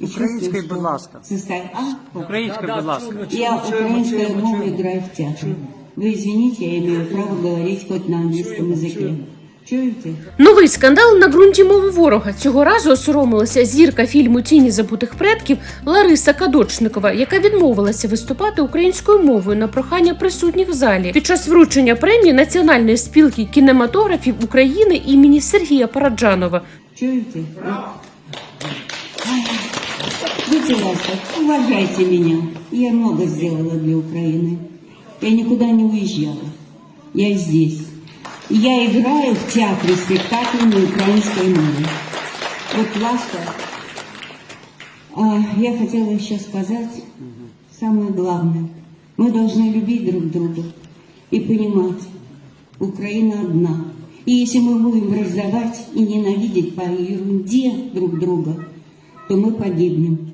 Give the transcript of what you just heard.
Українською, будь ласка. Українською, будь ласка. Я украинская мова играю в театр. Вы извините, я имею право говорить хоть на английском языке. Чуете? Новий скандал на ґрунті мови ворога. Цього разу осоромилася зірка фільму Тіні забутих предків Лариса Кадочникова, яка відмовилася виступати українською мовою на прохання присутніх в залі під час вручення премії Національної спілки кінематографів України імені Сергія Параджанова. Чуете? Ласков, уважайте меня. Я много сделала для Украины. Я никуда не уезжала. Я здесь. И Я играю в театре спектакли на украинской мове. Вот ласка. А, я хотела еще сказать самое главное. Мы должны любить друг друга и понимать, Украина одна. И если мы будем раздавать и ненавидеть по ерунде друг друга, то мы погибнем.